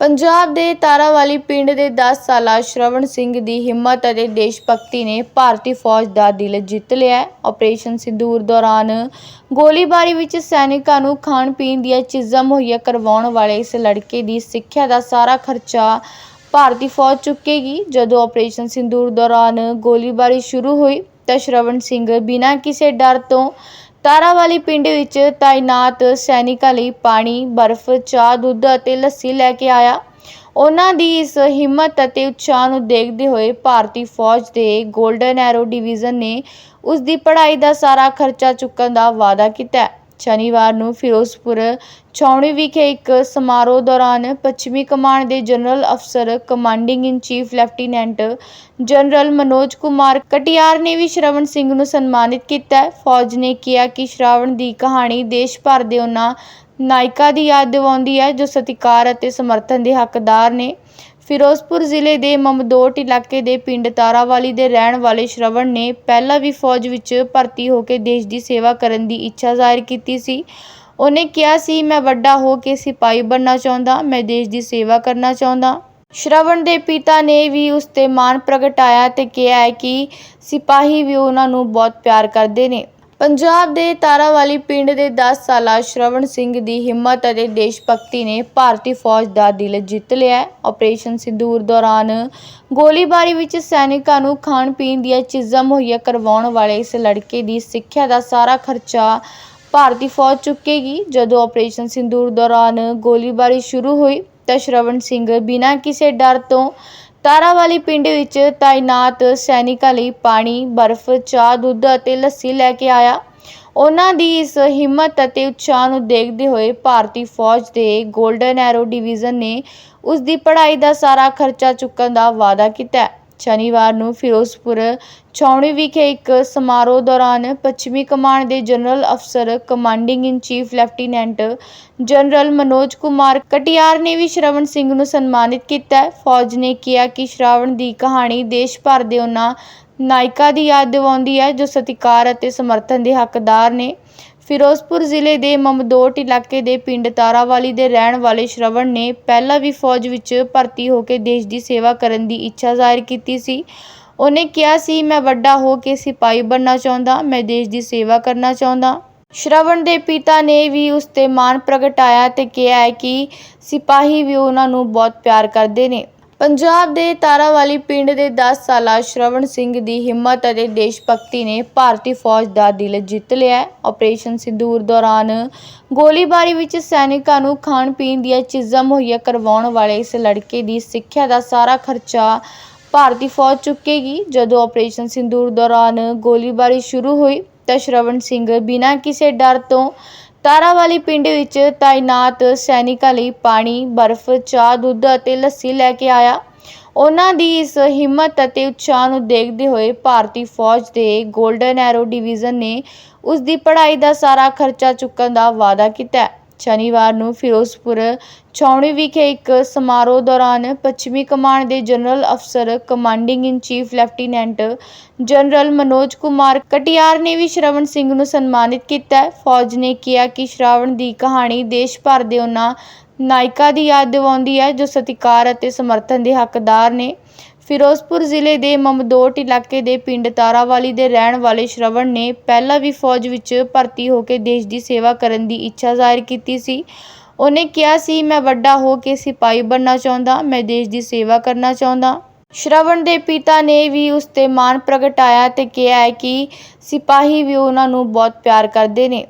ਪੰਜਾਬ ਦੇ ਤਾਰਾਵਾਲੀ ਪਿੰਡ ਦੇ 10 ਸਾਲਾ ਸ਼ਰਵਣ ਸਿੰਘ ਦੀ ਹਿੰਮਤ ਅਤੇ ਦੇਸ਼ ਭਗਤੀ ਨੇ ਭਾਰਤੀ ਫੌਜ ਦਾ ਦਿਲ ਜਿੱਤ ਲਿਆ ਹੈ। ਆਪਰੇਸ਼ਨ ਸਿੰਦੂਰ ਦੌਰਾਨ ਗੋਲੀਬਾਰੀ ਵਿੱਚ ਸੈਨਿਕਾਂ ਨੂੰ ਖਾਣ ਪੀਣ ਦੀਆਂ ਚੀਜ਼ਾਂ ਮੁਹੱਈਆ ਕਰਵਾਉਣ ਵਾਲੇ ਇਸ ਲੜਕੇ ਦੀ ਸਿੱਖਿਆ ਦਾ ਸਾਰਾ ਖਰਚਾ ਭਾਰਤੀ ਫੌਜ ਚੁੱਕੇਗੀ ਜਦੋਂ ਆਪਰੇਸ਼ਨ ਸਿੰਦੂਰ ਦੌਰਾਨ ਗੋਲੀਬਾਰੀ ਸ਼ੁਰੂ ਹੋਈ ਤਾਂ ਸ਼ਰਵਣ ਸਿੰਘ ਬਿਨਾਂ ਕਿਸੇ ਡਰ ਤੋਂ ਤਾਰਾਵਾਲੀ ਪਿੰਡ ਵਿੱਚ ਤਾਇਨਾਤ ਸੈਨਿਕਾਂ ਲਈ ਪਾਣੀ, ਬਰਫ਼, ਚਾਹ, ਦੁੱਧ ਅਤੇ ਲੱਸੀ ਲੈ ਕੇ ਆਇਆ। ਉਹਨਾਂ ਦੀ ਇਸ ਹਿੰਮਤ ਅਤੇ ਉਤਸ਼ਾਹ ਨੂੰ ਦੇਖਦੇ ਹੋਏ ਭਾਰਤੀ ਫੌਜ ਦੇ ਗੋਲਡਨ ਐਰੋ ਡਿਵੀਜ਼ਨ ਨੇ ਉਸ ਦੀ ਪੜ੍ਹਾਈ ਦਾ ਸਾਰਾ ਖਰਚਾ ਚੁੱਕਣ ਦਾ ਵਾਅਦਾ ਕੀਤਾ। ਸ਼ਨੀਵਾਰ ਨੂੰ ਫਿਰੋਜ਼ਪੁਰ ਛਾਉਣੀ ਵਿਖੇ ਇੱਕ ਸਮਾਰੋਹ ਦੌਰਾਨ ਪੱਛਮੀ ਕਮਾਂਡ ਦੇ ਜਨਰਲ ਅਫਸਰ, commanding in chief lieutenant general Manoj Kumar Katiyar ਨੇ ਵੀ ਸ਼ਰਵਣ ਸਿੰਘ ਨੂੰ ਸਨਮਾਨਿਤ ਕੀਤਾ। ਫੌਜ ਨੇ ਕਿਹਾ ਕਿ ਸ਼ਰਾਵਣ ਦੀ ਕਹਾਣੀ ਦੇਸ਼ ਭਰ ਦੇ ਉਹਨਾਂ ਨਾਇਕਾਂ ਦੀ ਯਾਦ ਦਿਵਾਉਂਦੀ ਹੈ ਜੋ ਸਤਿਕਾਰ ਅਤੇ ਸਮਰਥਨ ਦੇ ਹੱਕਦਾਰ ਨੇ। ਫਿਰੋਜ਼ਪੁਰ ਜ਼ਿਲ੍ਹੇ ਦੇ ਮਮਦੋਟ ਇਲਾਕੇ ਦੇ ਪਿੰਡ ਤਾਰਾਵਾਲੀ ਦੇ ਰਹਿਣ ਵਾਲੇ ਸ਼ਰਵਣ ਨੇ ਪਹਿਲਾਂ ਵੀ ਫੌਜ ਵਿੱਚ ਭਰਤੀ ਹੋ ਕੇ ਦੇਸ਼ ਦੀ ਸੇਵਾ ਕਰਨ ਦੀ ਇੱਛਾ ਜ਼ਾਹਿਰ ਕੀਤੀ ਸੀ। ਉਹਨੇ ਕਿਹਾ ਸੀ, ਮੈਂ ਵੱਡਾ ਹੋ ਕੇ ਸਿਪਾਹੀ ਬਣਨਾ ਚਾਹੁੰਦਾ, ਮੈਂ ਦੇਸ਼ ਦੀ ਸੇਵਾ ਕਰਨਾ ਚਾਹੁੰਦਾ। ਸ਼ਰਵਣ ਦੇ ਪਿਤਾ ਨੇ ਵੀ ਉਸ ਤੇ ਮਾਣ ਪ੍ਰਗਟਾਇਆ ਤੇ ਕਿਹਾ ਹੈ ਕਿ ਸਿਪਾਹੀ ਵੀ ਉਹਨਾਂ ਨੂੰ ਬਹੁਤ ਪਿਆਰ ਕਰਦੇ ਨੇ। ਪੰਜਾਬ ਦੇ ਤਾਰਾਵਾਲੀ ਪਿੰਡ ਦੇ 10 ਸਾਲਾ ਸ਼ਰਵਣ ਸਿੰਘ ਦੀ ਹਿੰਮਤ ਅਤੇ ਦੇਸ਼ ਭਗਤੀ ਨੇ ਭਾਰਤੀ ਫੌਜ ਦਾ ਦਿਲ ਜਿੱਤ ਲਿਆ ਹੈ। ਆਪਰੇਸ਼ਨ ਸਿੰਦੂਰ ਦੌਰਾਨ ਗੋਲੀਬਾਰੀ ਵਿੱਚ ਸੈਨਿਕਾਂ ਨੂੰ ਖਾਣ ਪੀਣ ਦੀਆਂ ਚੀਜ਼ਾਂ ਮੁਹੱਈਆ ਕਰਵਾਉਣ ਵਾਲੇ ਇਸ ਲੜਕੇ ਦੀ ਸਿੱਖਿਆ ਦਾ ਸਾਰਾ ਖਰਚਾ ਭਾਰਤੀ ਫੌਜ ਚੁੱਕੇਗੀ ਜਦੋਂ ਆਪਰੇਸ਼ਨ ਸਿੰਦੂਰ ਦੌਰਾਨ ਗੋਲੀਬਾਰੀ ਸ਼ੁਰੂ ਹੋਈ ਤਾਂ ਸ਼ਰਵਣ ਸਿੰਘ ਬਿਨਾਂ ਕਿਸੇ ਡਰ ਤੋਂ ਤਾਰਾਵਾਲੀ ਪਿੰਡ ਵਿੱਚ ਤਾਇਨਾਤ ਸੈਨਿਕਾਂ ਲਈ ਪਾਣੀ, ਬਰਫ਼, ਚਾਹ, ਦੁੱਧ ਅਤੇ ਲੱਸੀ ਲੈ ਕੇ ਆਇਆ। ਉਹਨਾਂ ਦੀ ਇਸ ਹਿੰਮਤ ਅਤੇ ਉਤਸ਼ਾਹ ਨੂੰ ਦੇਖਦੇ ਹੋਏ ਭਾਰਤੀ ਫੌਜ ਦੇ ਗੋਲਡਨ ਐਰੋ ਡਿਵੀਜ਼ਨ ਨੇ ਉਸ ਦੀ ਪੜ੍ਹਾਈ ਦਾ ਸਾਰਾ ਖਰਚਾ ਚੁੱਕਣ ਦਾ ਵਾਅਦਾ ਕੀਤਾ। ਸ਼ਨੀਵਾਰ ਨੂੰ ਫਿਰੋਜ਼ਪੁਰ ਛਾਉਣੀ ਵਿਖੇ ਇੱਕ ਸਮਾਰੋਹ ਦੌਰਾਨ ਪੱਛਮੀ ਕਮਾਂਡ ਦੇ ਜਨਰਲ ਅਫਸਰ, commanding in chief lieutenant general Manoj Kumar Katiyar ਨੇ ਵੀ ਸ਼ਰਵਣ ਸਿੰਘ ਨੂੰ ਸਨਮਾਨਿਤ ਕੀਤਾ। ਫੌਜ ਨੇ ਕਿਹਾ ਕਿ ਸ਼ਰਾਵਣ ਦੀ ਕਹਾਣੀ ਦੇਸ਼ ਭਰ ਦੇ ਉਹਨਾਂ ਨਾਇਕਾਂ ਦੀ ਯਾਦ ਦਿਵਾਉਂਦੀ ਹੈ ਜੋ ਸਤਿਕਾਰ ਅਤੇ ਸਮਰਥਨ ਦੇ ਹੱਕਦਾਰ ਨੇ। ਫਿਰੋਜ਼ਪੁਰ ਜ਼ਿਲ੍ਹੇ ਦੇ ਮਮਦੋਟ ਇਲਾਕੇ ਦੇ ਪਿੰਡ ਤਾਰਾਵਾਲੀ ਦੇ ਰਹਿਣ ਵਾਲੇ ਸ਼ਰਵਣ ਨੇ ਪਹਿਲਾਂ ਵੀ ਫੌਜ ਵਿੱਚ ਭਰਤੀ ਹੋ ਕੇ ਦੇਸ਼ ਦੀ ਸੇਵਾ ਕਰਨ ਦੀ ਇੱਛਾ ਜ਼ਾਹਿਰ ਕੀਤੀ ਸੀ। ਉਹਨੇ ਕਿਹਾ ਸੀ, ਮੈਂ ਵੱਡਾ ਹੋ ਕੇ ਸਿਪਾਹੀ ਬਣਨਾ ਚਾਹੁੰਦਾ, ਮੈਂ ਦੇਸ਼ ਦੀ ਸੇਵਾ ਕਰਨਾ ਚਾਹੁੰਦਾ। ਸ਼ਰਵਣ ਦੇ ਪਿਤਾ ਨੇ ਵੀ ਉਸ ਤੇ ਮਾਣ ਪ੍ਰਗਟਾਇਆ ਤੇ ਕਿਹਾ ਹੈ ਕਿ ਸਿਪਾਹੀ ਵੀ ਉਹਨਾਂ ਨੂੰ ਬਹੁਤ ਪਿਆਰ ਕਰਦੇ ਨੇ। ਪੰਜਾਬ ਦੇ ਤਾਰਾਵਾਲੀ ਪਿੰਡ ਦੇ 10 ਸਾਲਾ ਸ਼ਰਵਣ ਸਿੰਘ ਦੀ ਹਿੰਮਤ ਅਤੇ ਦੇਸ਼ ਭਗਤੀ ਨੇ ਭਾਰਤੀ ਫੌਜ ਦਾ ਦਿਲ ਜਿੱਤ ਲਿਆ ਹੈ। ਆਪਰੇਸ਼ਨ ਸਿੰਦੂਰ ਦੌਰਾਨ ਗੋਲੀਬਾਰੀ ਵਿੱਚ ਸੈਨਿਕਾਂ ਨੂੰ ਖਾਣ ਪੀਣ ਦੀਆਂ ਚੀਜ਼ਾਂ ਮੁਹੱਈਆ ਕਰਵਾਉਣ ਵਾਲੇ ਇਸ ਲੜਕੇ ਦੀ ਸਿੱਖਿਆ ਦਾ ਸਾਰਾ ਖਰਚਾ ਭਾਰਤੀ ਫੌਜ ਚੁੱਕੇਗੀ ਜਦੋਂ ਆਪਰੇਸ਼ਨ ਸਿੰਦੂਰ ਦੌਰਾਨ ਗੋਲੀਬਾਰੀ ਸ਼ੁਰੂ ਹੋਈ ਤਾਂ ਸ਼ਰਵਣ ਸਿੰਘ ਬਿਨਾਂ ਕਿਸੇ ਡਰ ਤੋਂ ਤਾਰਾਵਾਲੀ ਪਿੰਡ ਵਿੱਚ ਤਾਇਨਾਤ ਸੈਨਿਕਾਂ ਲਈ ਪਾਣੀ, ਬਰਫ਼, ਚਾਹ, ਦੁੱਧ ਅਤੇ ਲੱਸੀ ਲੈ ਕੇ ਆਇਆ। ਉਹਨਾਂ ਦੀ ਇਸ ਹਿੰਮਤ ਅਤੇ ਉਤਸ਼ਾਹ ਨੂੰ ਦੇਖਦੇ ਹੋਏ ਭਾਰਤੀ ਫੌਜ ਦੇ ਗੋਲਡਨ ਐਰੋ ਡਿਵੀਜ਼ਨ ਨੇ ਉਸ ਦੀ ਪੜ੍ਹਾਈ ਦਾ ਸਾਰਾ ਖਰਚਾ ਚੁੱਕਣ ਦਾ ਵਾਅਦਾ ਕੀਤਾ। ਸ਼ਨੀਵਾਰ ਨੂੰ ਫਿਰੋਜ਼ਪੁਰ ਛਾਉਣੀ ਵਿਖੇ ਇੱਕ ਸਮਾਰੋਹ ਦੌਰਾਨ ਪੱਛਮੀ ਕਮਾਂਡ ਦੇ ਜਨਰਲ ਅਫਸਰ, commanding in chief lieutenant general Manoj Kumar Katiyar ਨੇ ਵੀ ਸ਼ਰਵਣ ਸਿੰਘ ਨੂੰ ਸਨਮਾਨਿਤ ਕੀਤਾ। ਫੌਜ ਨੇ ਕਿਹਾ ਕਿ ਸ਼ਰਾਵਣ ਦੀ ਕਹਾਣੀ ਦੇਸ਼ ਭਰ ਦੇ ਉਹਨਾਂ ਨਾਇਕਾ ਦੀ ਯਾਦ ਦਿਵਾਉਂਦੀ ਹੈ, ਜੋ ਸਤਿਕਾਰ ਅਤੇ ਸਮਰਥਨ ਦੇ ਹੱਕਦਾਰ ਨੇ। ਫਿਰੋਜ਼ਪੁਰ ਜ਼ਿਲ੍ਹੇ ਦੇ ਮਮਦੋਟ ਇਲਾਕੇ ਦੇ ਪਿੰਡ ਤਾਰਾਵਾਲੀ ਦੇ ਰਹਿਣ ਵਾਲੇ ਸ਼ਰਵਣ ਨੇ ਪਹਿਲਾਂ ਵੀ ਫੌਜ ਵਿੱਚ ਭਰਤੀ ਹੋ ਕੇ ਦੇਸ਼ ਦੀ ਸੇਵਾ ਕਰਨ ਦੀ ਇੱਛਾ ਜ਼ਾਹਿਰ ਕੀਤੀ ਸੀ। ਉਹਨੇ ਕਿਹਾ ਸੀ, ਮੈਂ ਵੱਡਾ ਹੋ ਕੇ ਸਿਪਾਹੀ ਬਣਨਾ ਚਾਹੁੰਦਾ, ਮੈਂ ਦੇਸ਼ ਦੀ ਸੇਵਾ ਕਰਨਾ ਚਾਹੁੰਦਾ। ਸ਼ਰਵਣ ਦੇ ਪਿਤਾ ਨੇ ਵੀ ਉਸ ਤੇ ਮਾਣ ਪ੍ਰਗਟਾਇਆ ਤੇ ਕਿਹਾ ਹੈ ਕਿ ਸਿਪਾਹੀ ਵੀ ਉਹਨਾਂ ਨੂੰ ਬਹੁਤ ਪਿਆਰ ਕਰਦੇ ਨੇ।